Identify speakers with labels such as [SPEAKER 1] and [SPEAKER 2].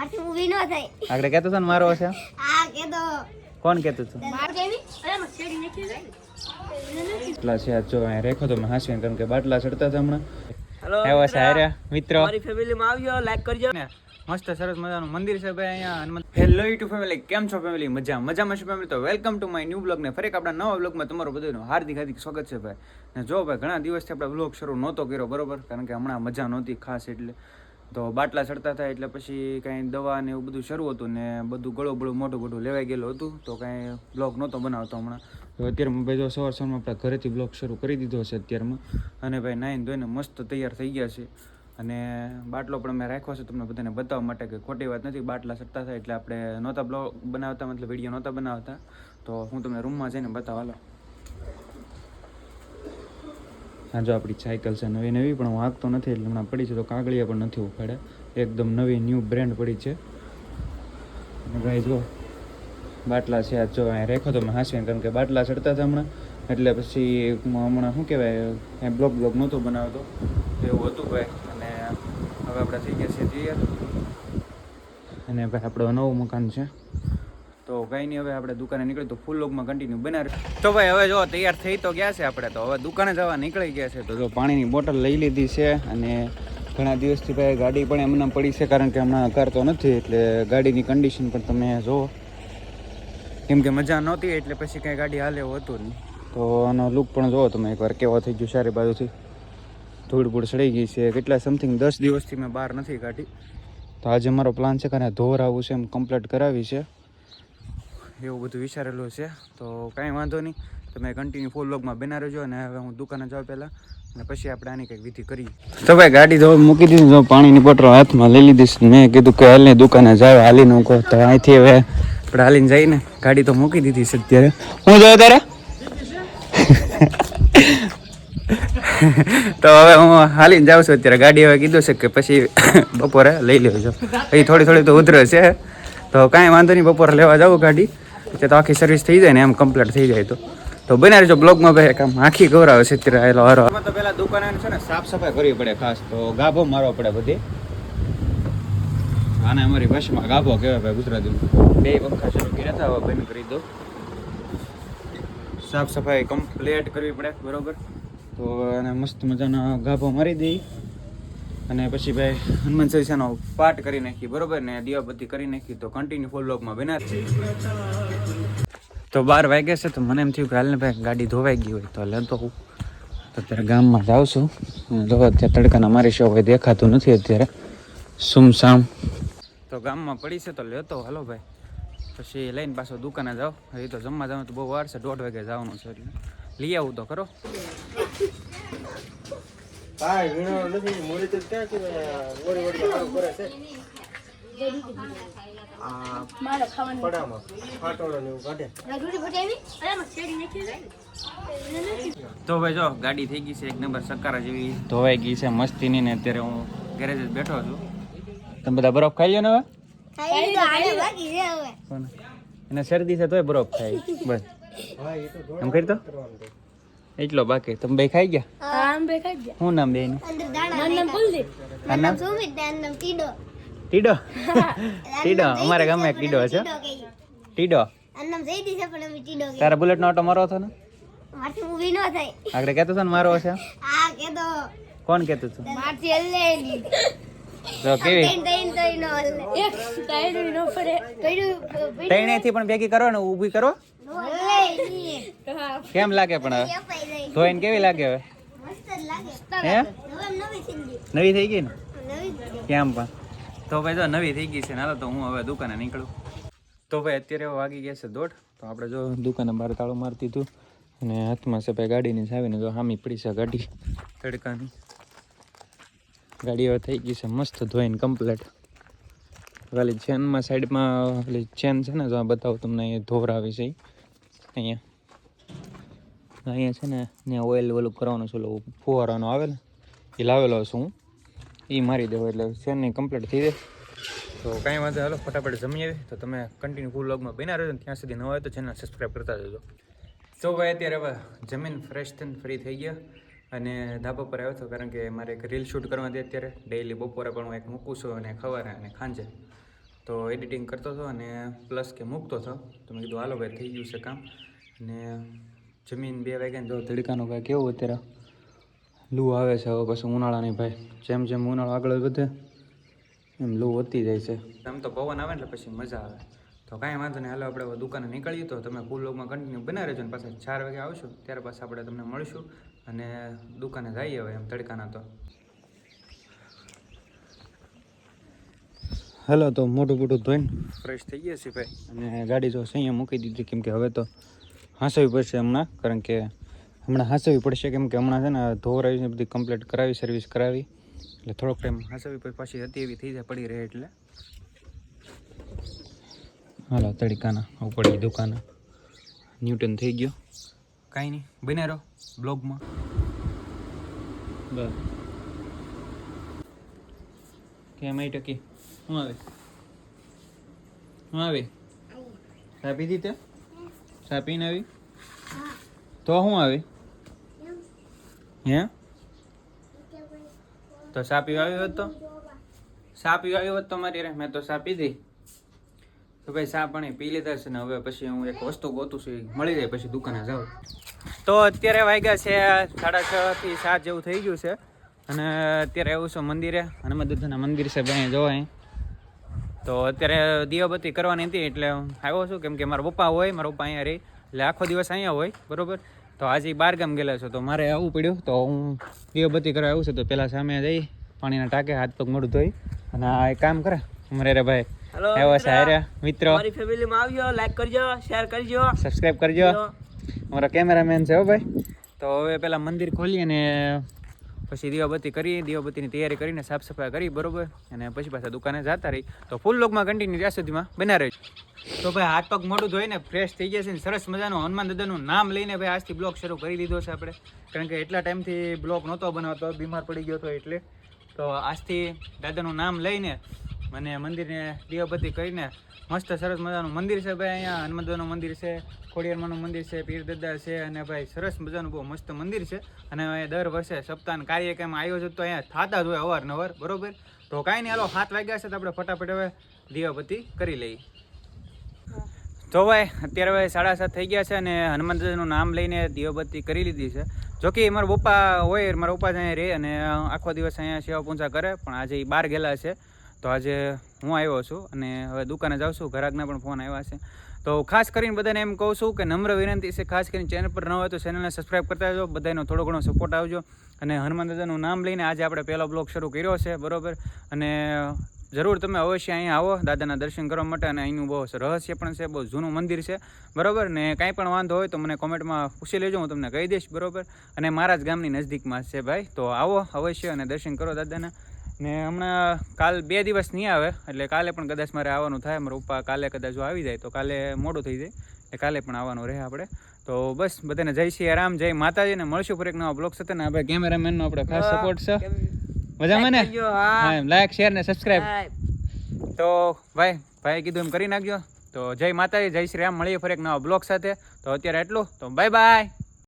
[SPEAKER 1] આથી ઊભી ન થાય.
[SPEAKER 2] આગળ કહેતો હતો ને મારો છે
[SPEAKER 1] આ કે તો
[SPEAKER 2] કોણ કહેતું બાટલા છે આ જો અહીંયા રેખો તો હાસવી કેમ કે બાટલા ચડતા હતા હમણાં. એવા છે મિત્રો.
[SPEAKER 3] મારી ફેમિલીમાં આવ્યો લાઈક કરજો.
[SPEAKER 2] ને મસ્ત સરસ મજાનું મંદિર છે ભાઈ અહીંયા. હનુમાન હેલો યુ ફેમિલી કેમ છો ફેમિલી મજા મજામાં છે ફેમિલી તો welcome to my new blog ને ફરી એક આપણા નવા બ્લોગમાં તમારું બધાનું હાર્દિક હાર્દિક સ્વાગત છે ભાઈ. ને જો ભાઈ ઘણા દિવસથી આપણે બ્લોગ શરૂ નહોતો કર્યો બરોબર? કારણ કે હમણાં મજા નહોતી ખાસ એટલે. તો બાટલા ચડતા થાય એટલે પછી કાંઈ દવા ને એવું બધું શરૂ હતું ને બધું ગળો બળું મોટું મોટું લેવાઈ ગયેલું હતું. તો કાંઈ બ્લોગ નહોતો બનાવતો હમણાં. તો અત્યારમાં ભાઈ જો સવાર સવારમાં આપણે ઘરેથી બ્લોગ શરૂ કરી દીધો છે અત્યારમાં. અને ભાઈ નાઈન ધોઈને મસ્ત તૈયાર થઈ ગયા છે. અને બાટલો પણ મેં રાખ્યો છે તમને બધાને બતાવવા માટે કે ખોટી વાત નથી, બાટલા ચડતા થાય એટલે આપણે નહોતા બ્લોગ બનાવતા, મતલબ વીડિયો નહોતા બનાવતા. તો હું તમને રૂમમાં જઈને બતાવવા હા જો આપણી સાયકલ છે નવી નવી, પણ હું હાંકતો નથી, એટલે હમણાં પડી છે તો કાગળિયા પણ નથી ઉખાડે એકદમ નવી ન્યૂ બ્રેન્ડ પડી છે. ભાઈ જો, બાટલા છે આ જો અહીંયા રેખો તો મેં હાંસવીને કારણ કે બાટલા ચડતા હતા હમણાં. એટલે પછી હમણાં શું કહેવાય એ બ્લોગ બ્લોગ નહોતો બનાવતો. એવું હતું ભાઈ. અને હવે આપણે થઈ ગયા છીએ જઈએ અને ભાઈ, આપણો નવું મકાન છે. તો કંઈ નહીં, હવે આપણે દુકાને નીકળી તો ફૂલ લોકમાં કન્ટિન્યુ બનાવી તો ભાઈ, હવે જો તૈયાર થઈ તો ગયા છે આપણે, તો હવે દુકાને જવા નીકળી ગયા છે. તો જો પાણીની બોટલ લઈ લીધી છે અને ઘણા દિવસથી ભાઈ ગાડી પણ એમને પડી છે, કારણ કે હમણાં કરતો નથી, એટલે ગાડીની કન્ડિશન પણ તમે જુઓ. કેમ કે મજા નહોતી, એટલે પછી કાંઈ ગાડી હાલે એવું હતું નહીં. તો આનો લુક પણ જુઓ તમે એકવાર, કેવો થઈ ગયો સારી બાજુથી. ધૂળ ભૂળ સડી ગઈ છે, કેટલા સમથિંગ દસ દિવસથી મેં બહાર નથી કાઢી. તો આજે મારો પ્લાન છે કે ધોર આવું છે, એમ કમ્પ્લીટ કરાવી છે. એવું બધું વિચારેલું છે. તો કાંઈ વાંધો નહીં. તમે કન્ટિન્યુ ફૂલ લોગમાં બના રહેજો અને હવે હું દુકાને જાઉં પહેલાં. અને પછી આપણે આની કંઈક વિધિ કરીએ. તો ભાઈ, ગાડી તો મૂકી દીધી. પાણીની બોટલ હાથમાં લઈ લીધી મેં કીધું કે હાલની દુકાને જાવ હાલીને હું કહું. તો અહીંથી હવે આપણે હાલીને જઈને ગાડી તો મૂકી દીધી છે અત્યારે. હું જોયો તારે તો હવે હું હાલીને જાઉં છું અત્યારે. ગાડી હવે કીધું છે કે પછી બપોરે લઈ લેજો. એ થોડી થોડી તો ઉધરે છે. તો કાંઈ વાંધો નહીં, બપોરે લેવા જાઉં ગાડી. તે તો આખી સર્વિસ થઈ જાય ને એમ કમ્પ્લીટ થઈ જાય તો. તો બના જો બ્લોગમાં ભાઈ, કામ આખી ગૌરાવે છે ત્યારે આવેલો હરો. પહેલા દુકાને છે ને સાફ સફાઈ કરવી પડે ખાસ, તો ગાભો મારવો પડે બધી. આને અમારી ભાષામાં ગાભો કહેવાય ભાઈ ગુજરાતીમાં. બે પંખા શરૂ કર્યા હતા, હવે બંધ કરી દો. સાફ સફાઈ કમ્પ્લીટ કરવી પડે, બરોબર? તો અને મસ્ત મજાનો ગાભો મારી દઈ. અને પછી ભાઈ હનુમાન ચાલીસાનો પાઠ કરી નાખી, બરોબર? ને દીવાબત્તી કરી નાખી, તો કન્ટિન્યુ ફૂલ લોકમાં બના તો બાર વાગ્યા છે, તો મને એમ થયું કે હાલને ભાઈ ગાડી ધોવાઈ ગઈ હોય તો લેતો હું. તો અત્યારે ગામમાં જાઉં છું. જો અત્યારે તડકાના મારી શો હોય દેખાતું નથી અત્યારે. સુમસામ. તો ગામમાં પડી છે, તો લેતો હાલો ભાઈ. પછી લઈને પાછો દુકાને જાઓ એ તો જમવા જવાનું તો બહુ વાર છે, દોઢ વાગે જવાનું છે એટલે. લઈ આવું તો ખરો.
[SPEAKER 1] મારે ખાવાનું
[SPEAKER 2] તો ભાઈ જો ગાડી થઈ ગઈ છે એક નંબર સકારા જેવી. ધોવાઈ ગઈ છે મસ્તીની ને અત્યારે હું ગેરેજ જ બેઠો છું. તમે બધા બરફ ખાઈ લો ને હવે? એને શરદી છે તોય બરફ ખાય. બસ. એમ કરી તો એટલો બાકી. તમે બે ખાઈ ગયા?
[SPEAKER 1] આમ બે ખાઈ ગયા.
[SPEAKER 2] શું નામ
[SPEAKER 1] બે નામ કુલદીપ.
[SPEAKER 2] નામ?
[SPEAKER 1] સુમિત નામ ટીડો
[SPEAKER 2] ટીડો? ટીડો અમારે ગામે એક ટીડો છે. ટીડો?
[SPEAKER 1] નામ જઈદી છે પણ અમે ટીડો કે
[SPEAKER 2] તારા બુલેટ નો ઓટો મારો હતો ને?
[SPEAKER 1] મારથી ઊભી ન થાય.
[SPEAKER 2] આગળ કહેતો છો ને મારો છે?
[SPEAKER 1] આ કે
[SPEAKER 2] કોણ કહેતું
[SPEAKER 1] મારથી હલ્લે
[SPEAKER 2] તો કેવી?
[SPEAKER 1] તૈન તૈન તો નો હલ્લે. એક તાયડું નો પડે. પડ્યું
[SPEAKER 2] ત્રણે થી પણ ભેગી કરો ને ઊભી કરો? કેમ લાગે પણ હવે? ધોઈને કેવી લાગે હવે? હે?
[SPEAKER 1] નવી
[SPEAKER 2] થઈ ગઈ ને? કેમ પણ? તો ભાઈ જો નવી થઈ ગઈ છે ને તો હું હવે દુકાને નીકળું. તો ભાઈ અત્યારે વાગી ગયા છે દોઢ. તો આપણે જો દુકાને બહાર તાળું મારતી હતું અને હાથમાં છે ભાઈ ગાડીની ચાવીને જો હામી પડી છે ગાડી તડકાની ગાડી હવે થઈ ગઈ છે મસ્ત ધોઈને કમ્પ્લેટ ખાલી ચેનમાં સાઈડમાં ખાલી ચેન છે ને જો બતાવું તમને ધોર આવી છે અહીંયા. અહીંયા છે ને, ત્યાં ઓઇલ ઓલું કરવાનું છે, ઓલું ફુવારાનો આવે ને એ લાવેલો છું હું. એ મારી દેવો એટલે શેરની કમ્પ્લીટ થઈ જાય. તો કાંઈ વાંધો હાલો, ફટાફટ જમી આવી. તો તમે કન્ટિન્યુ ફૂલ લોગમાં બના રહેજો ત્યાં સુધી ન હોય તો ચેનલ સબસ્ક્રાઈબ કરતા જજો તો ભાઈ, અત્યારે હવે જમીન ફ્રેશ થઈને ફ્રી થઈ ગયા અને ધાબા પર આવ્યો હતો, કારણ કે મારે એક રીલ શૂટ કરવા હતી અત્યારે. ડેઈલી બપોરે પણ હું એક મૂકું છું અને ખવારે અને ખાંજે. તો એડિટિંગ કરતો હતો અને પ્લસ કે મૂકતો હતો. તો મેં કીધું, હાલો ભાઈ, થઈ ગયું છે કામ. અને જમીન બે વાગ્યા ને જો તડકાનું ભાઈ કેવું અત્યારે. લૂ આવે છે હવે પછી ઉનાળાની ભાઈ. જેમ જેમ ઉનાળો આગળ વધે એમ લૂ વધતી જાય છે. એમ તો પવન આવે ને એટલે પછી મજા આવે. તો કાંઈ વાંધો નહીં હાલો આપણે દુકાને નીકળીએ તો તમે ફૂલ લોગમાં કન્ટિન્યુ બના રહેજો ને પાછા ચાર વાગે આવશું ત્યારે પાછા આપણે તમને મળીશું અને દુકાને જઈએ હવે એમ તડકાના તો. હેલો તો મોટું મોટું ધોઈને ફ્રેશ થઈ ગયા છીએ ભાઈ. અને ગાડી જો અહીંયા મૂકી દીધી કેમ કે હવે તો હાંસવી પડશે હમણાં કારણ કે હમણાં હાંસવી પડશે કેમ કે હમણાં છે ને ધોર આવીને બધી કમ્પ્લીટ કરાવી સર્વિસ કરાવી. એટલે થોડોક ટાઈમ હાંસવી પછી પાછી હતી એવી થઈ જાય પડી રહે એટલે. હાલો તડકાના આવું પડી દુકાના. ન્યૂટન થઈ ગયો. કાંઈ નહીં બને રહો બ્લોગમાં. બસ. કેમ આવી ટકી? શું આવે? હું આવે? સાપી દીધે ચા આવી? તો શું આવે? હે? તો પીવા આવ્યો હતો સાપ પીવા આવ્યો હતો મારી રે, મેં તો ચા પીધી. તો ભાઈ ચા પણ પી લીધા છે ને હવે પછી હું એક વસ્તુ ગોતું છું મળી જાય પછી દુકાને જાઉં. તો અત્યારે વાગ્યા છે સાડા છ થી સાત જેવું થઈ ગયું છે. અને અત્યારે એવું છે મંદિરે હનુમાન દાદાના મંદિર છે ભાઈ જો અહીં તો અત્યારે દીવાબત્તી કરવાની હતી એટલે આવ્યો છું, કેમ કે મારા પપ્પા હોય, મારા પપ્પા અહીંયા રહી. એટલે આખો દિવસ અહીંયા હોય, બરોબર? તો આજે બાર ગામ ગયેલા છો તો મારે આવવું પડ્યું. તો હું દીવાબત્તી કરવા આવું છું તો પહેલાં સામે જઈ પાણીના ટાંકે હાથ પગ મોઢું ધોઈ અને આ એક કામ કરે. અમારે રે ભાઈ
[SPEAKER 3] હેલો
[SPEAKER 2] આવ્યા છે મિત્રો.
[SPEAKER 3] મારી ફેમિલીમાં આવજો લાઈક કરજો શેર કરજો.
[SPEAKER 2] સબસ્ક્રાઇબ કરજો. અમારા કેમેરામેન છે હો ભાઈ. તો હવે પેલા મંદિર ખોલી અને પછી દીવાબત્તી કરી, દીવાબત્તીની તૈયારી કરીને સાફ સફાઈ કરી, બરોબર? અને પછી પાછા દુકાને જતા રહી. તો ફૂલ લોકમાં કન્ટિન્યુ ત્યાં સુધીમાં બના રહી તો ભાઈ, હાથ પગ મોઢું ધોઈને ફ્રેશ થઈ ગયા છે ને સરસ મજાનું હનુમાન દાદાનું નામ લઈને ભાઈ આજથી બ્લોગ શરૂ કરી દીધો છે આપણે. કારણ કે એટલા ટાઈમથી બ્લોગ નહોતો બનાવતો, બીમાર પડી ગયો હતો એટલે. તો આજથી દાદાનું નામ લઈને મને મંદિરને દીવાબત્તી કરીને મસ્ત સરસ મજાનું મંદિર છે ભાઈ અહીંયા. હનુમાન મંદિર છે, ખોડિયારમાંનું મંદિર છે પીર દાદા છે અને ભાઈ સરસ મજાનું બહુ મસ્ત મંદિર છે. અને દર વર્ષે સપ્તાહ કાર્યક્રમ આયોજિત તો અહીંયા થતા જ હોય અવારનવાર, બરોબર? તો કાંઈ નહીં, હાલો સાત વાગ્યા છે તો આપણે ફટાફટ હવે દીવાબત્તી કરી લઈએ. તો ભાઈ, અત્યારે હવે સાડા સાત થઈ ગયા છે અને હનુમાન દાદાનું નામ લઈને દીવાબત્તી કરી લીધી છે. જો કે મારા પપ્પા હોય, મારા પપ્પા જ અહીંયા રહે અને આખો દિવસ અહીંયા સેવા પૂજા કરે, પણ આજે એ બહાર ગયેલા છે. તો આજે હું આવ્યો છું અને હવે દુકાને જાઉં છું. ઘરાકના પણ ફોન આવ્યા છે. તો ખાસ કરીને બધાને એમ કહું છું કે નમ્ર વિનંતી છે, ખાસ કરીને ચેનલ પર ન હોય તો ચેનલને સબસ્ક્રાઈબ કરતા જાઓ બધાનો થોડો ઘણો સપોર્ટ આવજો. અને હનુમાન દાદાનું નામ લઈને આજે આપણે પહેલો બ્લોગ શરૂ કર્યો છે, બરોબર? અને જરૂર તમે અવશ્ય અહીંયા આવો, દાદાના દર્શન કરવા માટે. અને અહીંનું બહુ રહસ્ય પણ છે, બહુ જૂનું મંદિર છે, બરાબર? ને કાંઈ પણ વાંધો હોય તો મને કોમેન્ટમાં પૂછી લેજો, હું તમને કહી દઈશ, બરોબર? અને મારા જ ગામની નજદીકમાં છે ભાઈ. તો આવો અવશ્ય અને દર્શન કરો દાદાના. ને હમણાં કાલ બે દિવસ નહીં આવે એટલે કાલે પણ કદાચ મારે આવવાનું થાય. મારા પપ્પા કાલે કદાચ જો આવી જાય તો કાલે મોડું થઈ જાય એટલે કાલે પણ આવવાનું રહે આપણે. તો બસ બધાને જય શ્રી રામ જય માતાજીને મળશું ફરી એક નવા બ્લોગ સાથે. ને આપણે કેમેરામેનનો આપણે ખાસ સપોર્ટ છે. મજામાં ને? લાઈક શેર ને સબસ્ક્રાઈબ તો ભાઈ ભાઈ કીધું એમ કરી નાખજો. તો જય માતાજી જય શ્રી રામ મળીએ ફરી એક નવા બ્લોગ સાથે. તો અત્યારે એટલું તો બાય બાય